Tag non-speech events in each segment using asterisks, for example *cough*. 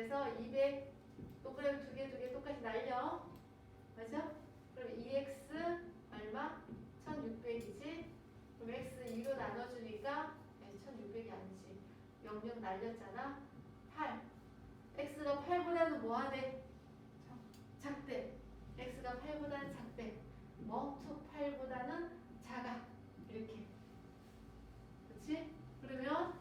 그래서 200 동그라미 두 개 두 개 똑같이 날려. 맞아? 그럼 2x 얼마? 1600이지? 그럼 x 2로 나눠주니까 1600이 아니지. 00 날렸잖아. 8. x가 8보다는 뭐하대? 작대. x가 8보다는 작대. 뭐? 2, 8보다는 작아. 이렇게. 그치? 그러면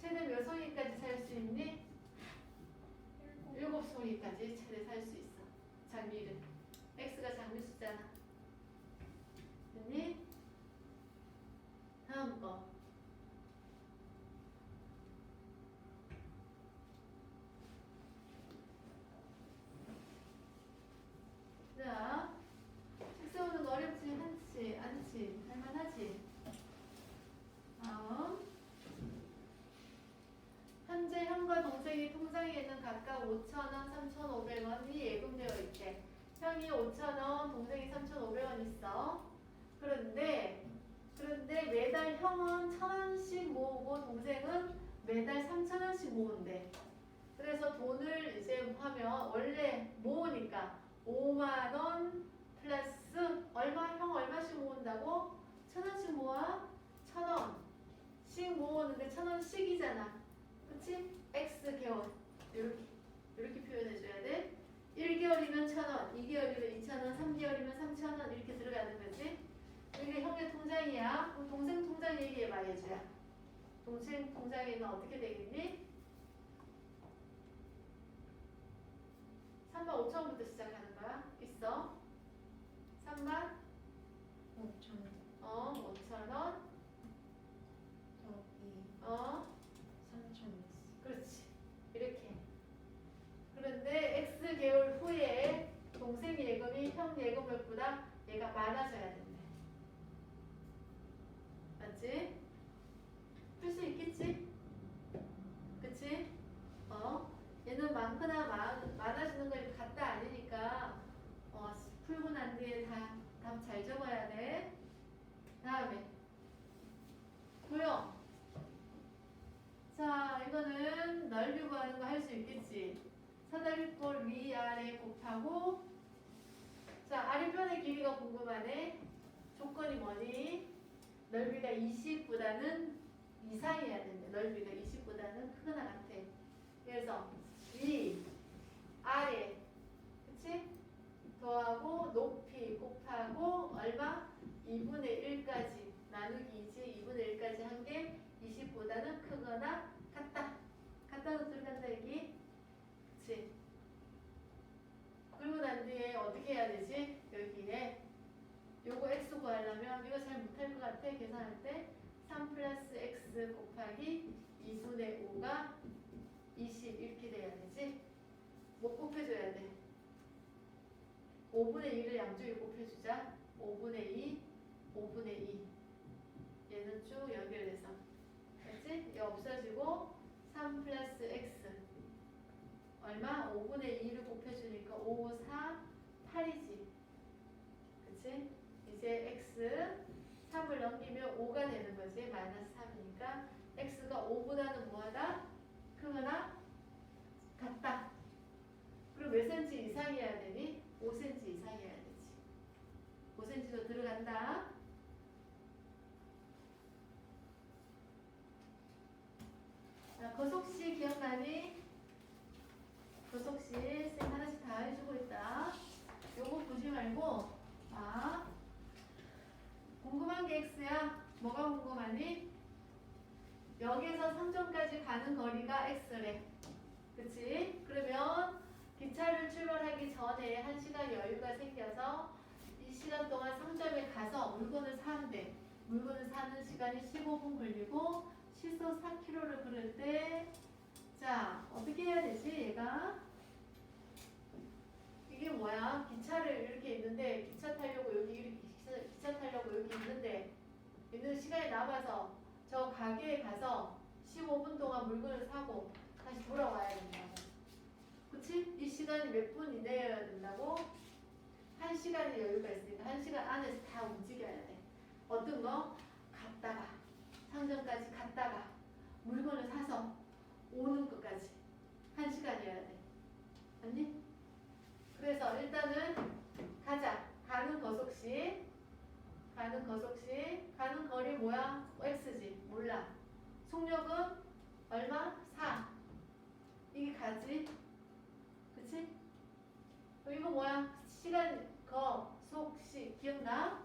최대 몇 송이까지 살 수 있니? 일곱 송이까지 최대 살수 있어. 장미를. x가 장미 숫자나. 됐니? 다음 거. 자, 책 세우는 거 어렵지 않지? 않지? 할만하지? 다음. 현재 형과 동생이 통장에는 각각 5,000원, 3,500원이 예금되어 있대. 형이 5,000원, 동생이 3,500원 있어. 그런데 그런데 매달 형은 1,000원씩 모으고 동생은 매달 3,000원씩 모은대. 그래서 돈을 이제 하면 원래 모으니까 5만 원 플러스 얼마 형 얼마씩 모은다고? 1,000원씩 모아? 1,000원씩 모으는데 1,000원씩이잖아. 그치? X 개월 이렇게 이렇게 표현해줘야 돼. 1개월이면 1,000원, 2개월이면 2,000원, 3개월이면 3,000원 이렇게 들어가는 거지. 이게 형의 통장이야. 그럼 동생 통장 얘기해 봐야지. 동생 통장에는 어떻게 되겠니? 3만 5천원부터 시작하는 거야. 있어? 3만 5천 어 5천원 더하기 어 3천 있어. 그렇지. 이렇게. 그런데 X 개월 후에 동생 예금이 형 예금액보다 얘가 많아져야 된대. 맞지? 풀 수 있겠지? 그치? 어? 얘는 많거나 많, 많아지는 거 이렇게 같다 아니니까 어, 풀고 난 뒤에 다 답 잘 적어야 돼. 다음에 구형. 자, 이거는 넓이 구하는 거 할 수 있겠지. 사다리꼴 위아래 곱하고 자, 아래편의 길이가 궁금하네. 조건이 뭐니? 넓이가 20보다는 이상이어야 된대. 넓이가 20보다는 크거나 같아. 그래서 위, 아래, 그치? 더하고 높이 곱하고 얼마? 2분의 1까지 나누기 2지 2분의 1까지 한 게 20보다는 크거나 같다. 같다도 들어간다 여기. 그치? 그리고 난 뒤에 어떻게 해야 되지? 여기에 요거 x 구하려면 이거 잘 못할 것 같아 계산할 때 3 플러스 x 곱하기 2분의 5가 20 이렇게 돼야 되지? 뭐 곱해줘야 돼? 5분의 2를 양쪽에 곱해주자 5분의 2, 5분의 2 얘는 쭉 연결돼서 그렇지? 얘 없어지고 3 플러스 x 얼마? 5분의 2를 곱해주니까 5, 4, 8이지 그치? 이제 x 3을 넘기면 5가 되는 거지 마이너스 3이니까 x가 5보다는 뭐하다? 크거나 같다 그럼 몇 cm 이상이어야 되니? 5cm 이상이어야 되지 5cm도 들어간다 자, 거속시 기억나니? 거속시 쌤 하나씩 다 해주고 있다 요거 보지 말고 아 궁금한 게 x야 뭐가 궁금하니? 여기에서 상점까지 가는 거리가 x래 그치? 그러면 기차를 출발하기 전에 한 시간 여유가 생겨서 이 시간 동안 상점에 가서 물건을 사는데 물건을 사는 시간이 15분 걸리고 시속 4km를 걸을 때 자, 어떻게 해야 되지, 얘가? 이게 뭐야? 기차를 이렇게 있는데, 기차 타려고 여기, 기차, 기차 타려고 여기 있는데, 있는 시간이 남아서 저 가게에 가서 15분 동안 물건을 사고 다시 돌아와야 된다고. 그치? 이 시간이 몇 분 이내여야 된다고? 한 시간의 여유가 있으니까 한 시간 안에서 다 움직여야 돼. 어떤 거? 갔다가, 상점까지 갔다가, 물건을 사서 오는 것까지 한 시간 들어 그래서 일단은 가자. 가는 거속시. 가는 거속시. 가는 거리 뭐야? x지. 몰라. 속력은 얼마? 4. 이게 가지. 그치? 이거 뭐야? 시간, 거, 속, 시. 기억나?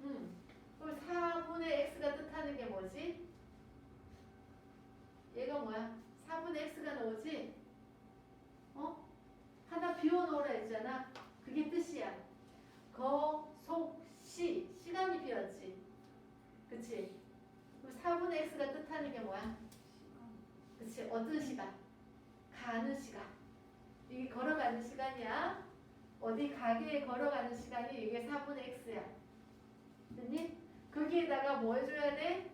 음. 그럼 4분의 x가 뜻하는 게 뭐지? 얘가 뭐야? 4분의 x가 나오지? 어? 하나 비워놓으라 했잖아. 그게 뜻이야. 거, 속, 시. 시간이 비었지. 그치? 그럼 4분의 x가 뜻하는 게 뭐야? 그치? 어떤 시간? 가는 시간. 이게 걸어가는 시간이야. 어디 가게에 걸어가는 시간이 이게 4분의 x야. 됐니? 거기에다가 뭐 해줘야 돼?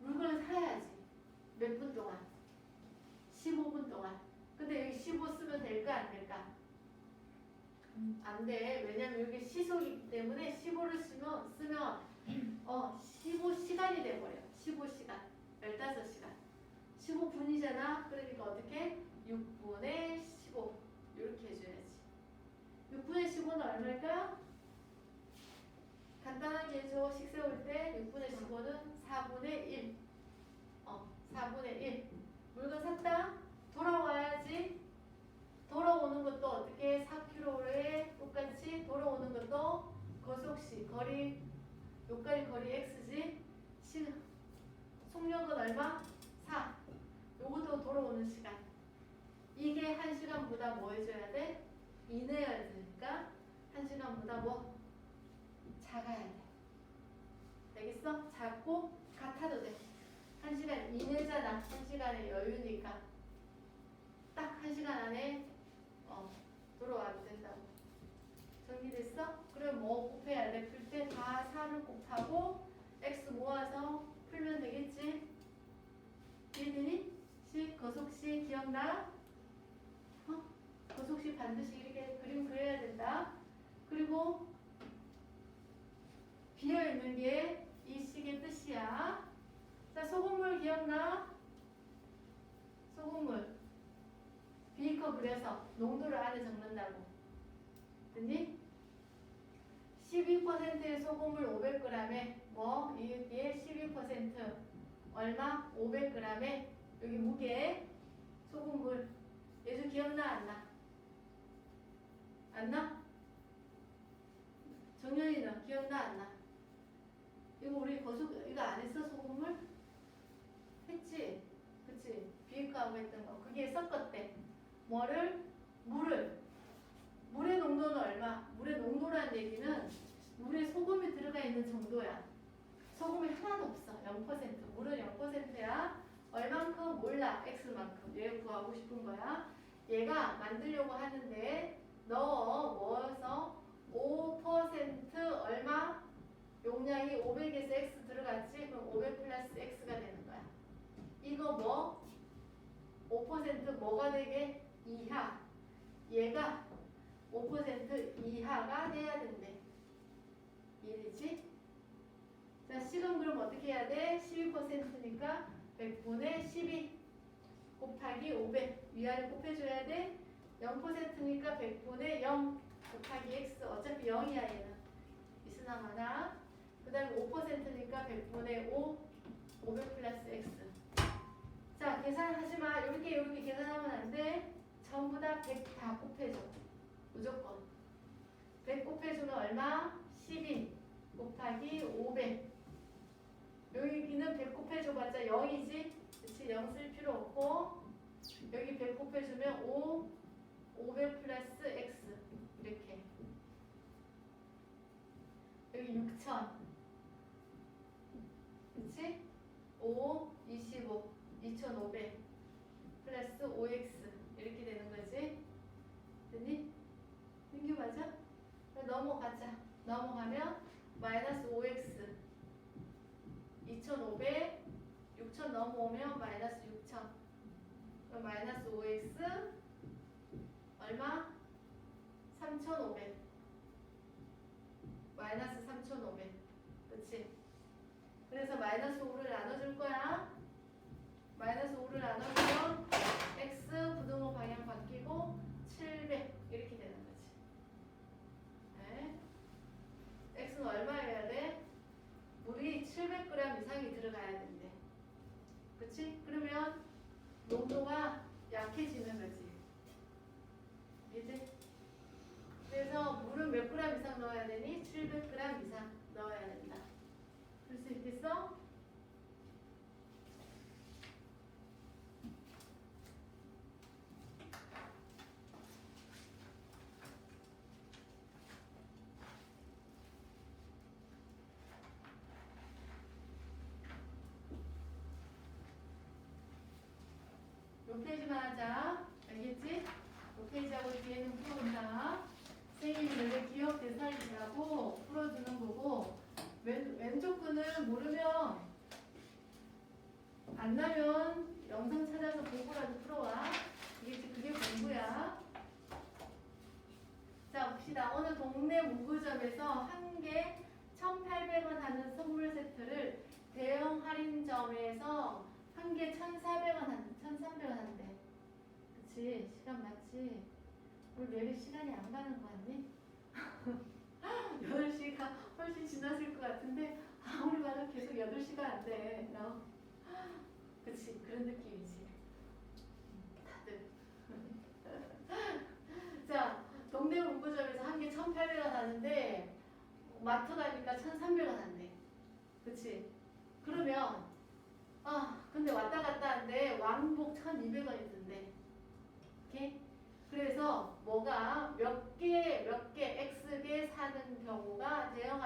물건을 사야지. 몇 분 동안? 15분 동안. 근데 여기 15 쓰면 될까 안 될까? 안 돼. 왜냐면 여기 시속이기 때문에 15를 쓰면 쓰면 *clears throat* 어 15시간이 돼 버려. 15시간. 15시간. 15분이잖아. 그러니까 어떻게? 6분의 15 이렇게 해줘야지. 6분의 15는 얼마일까요? 간단하게 해줘. 식 세울 때 6분의 15는 4분의 1. 어, 4분의 1. 물건 샀다. 돌아와야지. 돌아오는 것도 어떻게 4km에 똑같이 돌아오는 것도 거속시 거리 요까지 거리 x지. 시, 속력은 얼마? 4. 요것도 돌아오는 시간. 이게 1시간보다 뭐 해줘야 돼? 이내야 되니까 1시간보다 뭐? 작아야 돼. 알겠어? 작고 같아도 돼. 1시간 이내잖아. 1시간의 여유니까. 딱 1시간 안에 어, 돌아와도 된다고. 정리됐어? 그럼 뭐 곱해야 돼? 풀 때 다 4를 곱하고 x 모아서 풀면 되겠지? 이해되니? 시, 거속시 기억나? 어? 거속시 반드시 이렇게 그림 그려야 된다. 그리고 비어있는 게 이 식의 뜻이야. 자, 소금물 기억나? 소금물. 비커 그려서 농도를 안에 적는다고. 됐니? 12%의 소금물 500g에 뭐? 이게 12% 얼마? 500g에 여기 무게 소금물 예주 기억나 안 나? 안 나? 정연이는 기억나 안 나? 이거 우리 거수 이거 안 했어 소금물? 했지? 그치? 비유하고 했던 거 그게 섞었대 뭐를? 물을 물의 농도는 얼마? 물의 농도라는 얘기는 물에 소금이 들어가 있는 정도야 소금이 하나도 없어 0% 물은 0%야 얼만큼 몰라 x만큼 얘 구하고 싶은 거야 얘가 만들려고 하는데 너 뭐여서 5% 얼마? 용량이 500에서 x 들어갔지? 그럼 500 플러스 x가 되는 거야. 이거 뭐? 5% 뭐가 되게? 이하. 얘가 5% 이하가 돼야 된대. 이해되지? 자, 식은 그럼 어떻게 해야 돼? 12%니까 100분의 12 곱하기 500 위아래 곱해줘야 돼. 0%니까 100분의 0 곱하기 x 어차피 0이야 얘는. 있으나 마나 그 다음에 5%니까 100분의 5 500 플러스 x 자 계산하지 마 이렇게 이렇게 계산하면 안돼 전부 다 100 다 곱해줘. 무조건. 100 곱해주면 얼마? 12 곱하기 500 여기는 100 곱해줘봤자 0이지? 그치? 0 쓸 필요 없고 여기 100 곱해주면 5 500 플러스 x. 이렇게. 여기 6천. 그치? 5, 25, 2500 플러스 5x 이렇게 되는 거지 됐니? 민규 맞아? 그럼 넘어가자. 넘어가면 마이너스 5x 2500 6천 넘어오면 마이너스 6천. 그럼 마이너스 5x 얼마? 3500 마이너스 3,500. 그치? 그래서 마이너스 5를 나눠줄 거야. 마이너스 5를 나눠주면 x 부등호 방향 바뀌고 700 이렇게 되는 거지. 네. x는 얼마여야 돼? 물이 700g 이상이 들어가야 된대. 그치? 그러면 농도가 약해지는 거지. 이제 그래서 물은 몇 그램 이상 넣어야 되니? 700g 이상 넣어야 된다. 볼 수 있겠어? 요 페이지만 하자. 알겠지? 요 페이지하고 뒤에는 풀어본다. 선생님이 여기 기억 대사이라고 풀어주는 거고 왼, 왼쪽 거는 모르면 안 나면 영상 찾아서 보고라도 풀어와. 이게 그게 공부야. 자 봅시다. 어느 동네 문구점에서 한 개 1,800원 하는 선물 세트를 대형 할인점에서 한 개 1,400원 한 1,300원 한대. 그치? 시간 맞지? 우리 매일 시간이 안 가는 거 같니? 8시가 *laughs* 훨씬 지났을 것 같은데 아무리 봐도 계속 8시가 안 돼. 너. 그치? 그런 느낌이지. 다들. *laughs* 자, 동네 문구점에서 한 개 1,800원 하는데 마트 가니까 1,300원 한대. 그치? 그러면 아, 근데 왔다 갔다 하는데 왕복 1,200원이 든대. 오케이? 그래서 뭐가 몇 개, 몇 개, X 개 사는 경우가 대형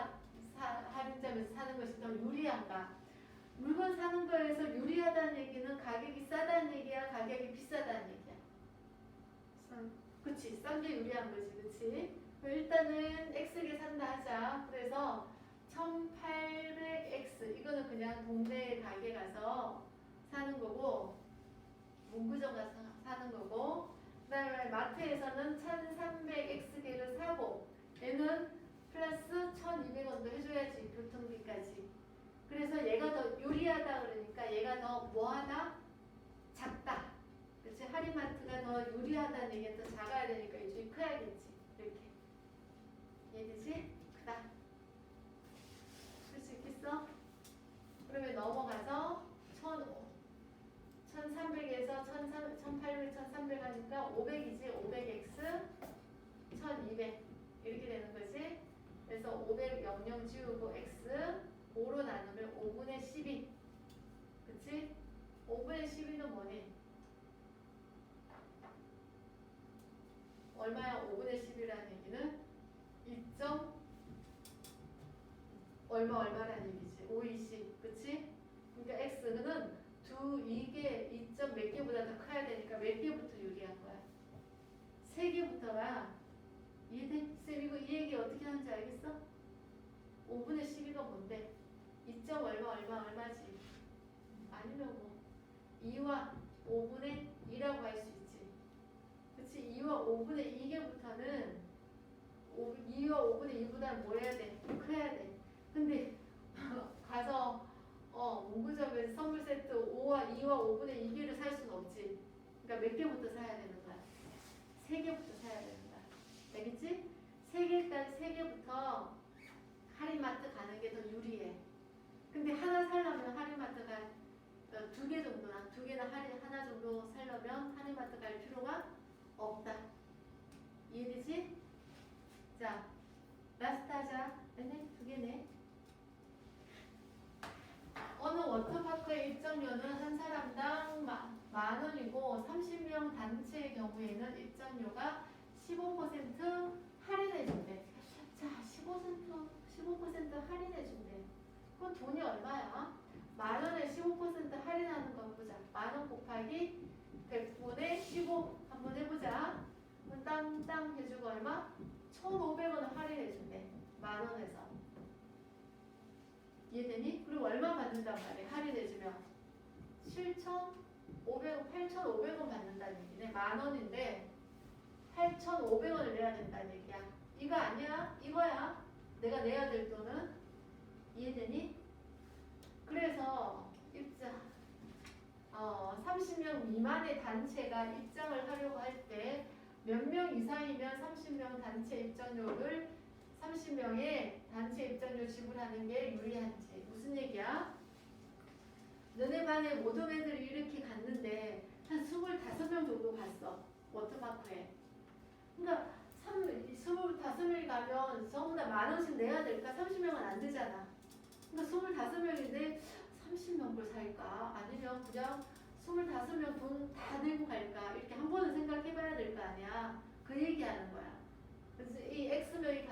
할인점에서 사는 것이 더 유리한가? 물건 사는 거에서 유리하다는 얘기는 가격이 싸다는 얘기야, 가격이 비싸다는 얘기야. 싼. 그치, 싼 게 유리한 거지, 그치? 일단은 X개 산다 하자. 그래서 1800X, 이거는 그냥 동네 가게 가서 사는 거고, 문구점 가서 사는 거고, 그 다음에 마트에서는 1300X개를 사고, 얘는 플러스 1200원도 해줘야지, 교통비까지. 그래서 얘가 더 유리하다 그러니까 얘가 더 뭐하다? 작다. 그치? 할인마트가 더 유리하다는 얘기가 더 작아야 되니까 이쪽이 커야겠지. 이렇게. 이해되지? 크다. 쓸수 있겠어? 그러면 넘어가서 1,000, 1300에서 1800, 1300 하니까 500이지. 500x, 1200 이렇게 되는 거지. 그래서 500 00 지우고 x 5로 나누면 5분의 12 그치? 5분의 12는 뭐니? 얼마야 5분의 10이라는 얘기는 2점 얼마 얼마라는 얘기지 5, 20 그치? 그러니까 x는 두 이게 2점 몇 개보다 더 커야 되니까 몇 개부터 유리한 거야 세 개부터가 이해돼? 쌤 이거 이 얘기 어떻게 하는지 알겠어? 5분의 12가 뭔데? 2점 얼마 얼마 얼마지? 아니면 뭐 2와 5분의 2라고 할 수 있지 그치 2와 5분의 2개부터는 2와 5분의 2보다는 뭐 해야 돼? 커야 돼 근데 *laughs* 가서 어 문구점에서 선물 세트 5와 2와 5분의 2개를 살 수는 없지 그러니까 몇 개부터 사야 되는 거야? 세 개부터 사야 되는 거야 알겠지? 세 개까지 세 개부터 할인마트 가는 게 더 유리해 근데 하나 살려면 할인마트가 두 개 정도나 두 개나 할인 하나 정도 살려면 할인마트 갈 필요가 없다. 이해되지? 자, 라스트 하자. 네네, 두 개네. 어느 워터파크의 입장료는 한 사람당 마- 만 원이고 30명 단체의 경우에는 입장료가 15% 할인해 준대. 자, 15% 15% 할인해 준대. 그럼 돈이 얼마야? 만 원에 15% 할인하는 거 보자. 만 원 곱하기 100분의 15 한번 해보자. 땅땅 해주고 얼마? 1,500원을 할인해 준대. 만 원에서. 이해되니? 그리고 얼마 받는단 말이야? 할인해주면 7,500원, 8,500원 받는다는 얘기네. 만 원인데 8,500원을 내야 된다는 얘기야. 이거 아니야? 이거야. 내가 내야 될 돈은 이해되니? 그래서 입장 어, 30명 미만의 단체가 입장을 하려고 할 때 몇 명 이상이면 30명 단체 입장료를 30명의 단체 입장료 지불하는 게 유리한지 무슨 얘기야? 너네 반에 모든 애들이 이렇게 갔는데 한 25명 정도 갔어 워터파크에 그러니까 3, 25명이 가면 전부 다만 원씩 내야 될까? 30명은 안 되잖아. 그러니까 25명인데 30명을 살까? 아니면 그냥 25명 돈 다 내고 갈까? 이렇게 한 번은 생각해 봐야 될 거 아니야. 그 얘기하는 거야. 그래서 이 X명이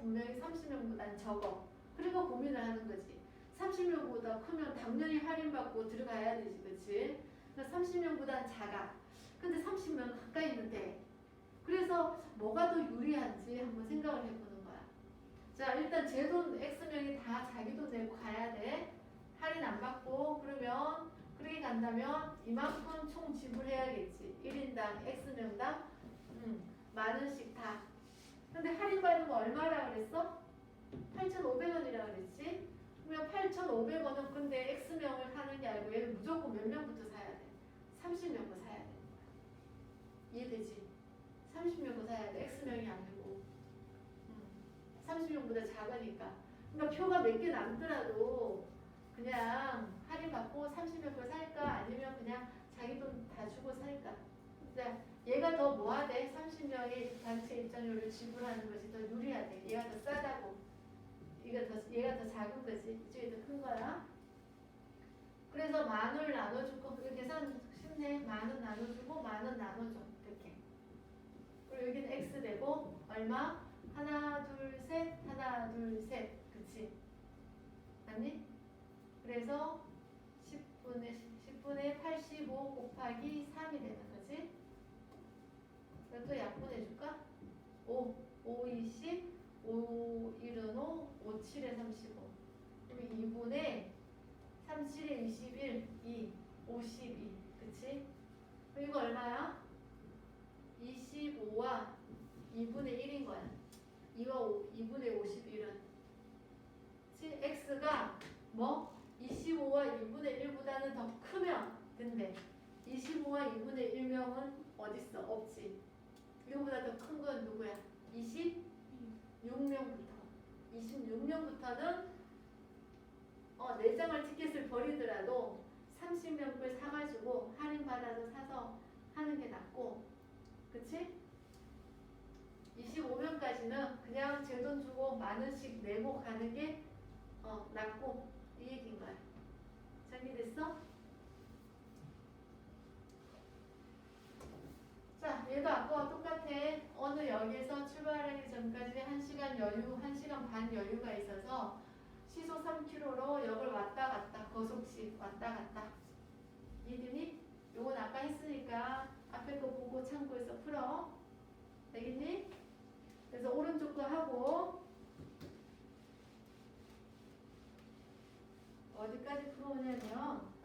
분명히 30명보다는 적어. 그리고 고민을 하는 거지. 30명보다 크면 당연히 할인받고 들어가야 되지, 그치? 그러니까 30명보다는 작아. 근데 30명 가까이 있는데. 그래서 뭐가 더 유리한지 한번 생각을 해보는 거야. 자, 일단 제 돈 X명이 다 자기 돈 내고 가야 돼. 할인 안 받고, 그러면, 그렇게 간다면 이만큼 총 지불해야겠지. 1인당 X명당, 음, 만 원씩 다. 근데 할인받는 거 얼마라 그랬어? 8,500원이라 그랬지? 그러면 8,500원은 근데 X명을 하는 게 아니고 얘는 무조건 몇 명부터 사야 돼? 30명부터 사야 돼. 이해되지? 30명부터 사야 돼. X명이 아니고. 음, 30명보다 작으니까. 그러니까 표가 몇 개 남더라도 그냥 할인 받고 30명을 살까? 아니면 그냥 자기 돈 다 주고 살까? 근데 얘가 더 뭐하대? 30명의 단체 입장료를 지불하는 것이 더 유리하대. 얘가 더 싸다고. 얘가 더 얘가 더 작은 거지. 이쪽이 더 큰 거야. 그래서 만 원을 나눠주고 이거 계산 쉽네. 만 원 나눠주고 만 원 나눠줘. 이렇게. 그리고 여기는 x 되고 얼마? 하나 둘 셋 하나 둘 셋. 그치? 맞니? 그래서 10분의 10분의 85 곱하기 3이 되는 또 약분해 줄까? 5, 5, 20, 5, 1은 5, 5, 7에 35. 그럼 2분의 3, 7에 21, 2, 52. 그치? 그럼 이거 얼마야? 25와 2분의 1인 거야. 2와 5, 2분의 51은. 그치? x가 뭐? 25와 2분의 1보다는 더 크면 근데 25와 2분의 1명은 어딨어? 없지. 이거보다 더 큰 건 누구야? 26명부터. 26명부터는 어, 내장을 티켓을 버리더라도 30명을 사가지고 할인받아서 사서 하는 게 낫고 그치? 25명까지는 그냥 제 돈 주고 만 원씩 내고 가는 게 어, 낫고 이 얘기인 거야. 정리됐어? 자, 얘도 아까와 똑같아. 역에서 출발하기 전까지 1시간 여유, 1시간 반 여유가 있어서 시속 3km로 역을 왔다 갔다, 거속식 왔다 갔다. 이해되니? 요건 아까 했으니까 앞에 거 보고 참고해서 풀어. 되겠니? 그래서 오른쪽 거 하고 어디까지 풀어오냐면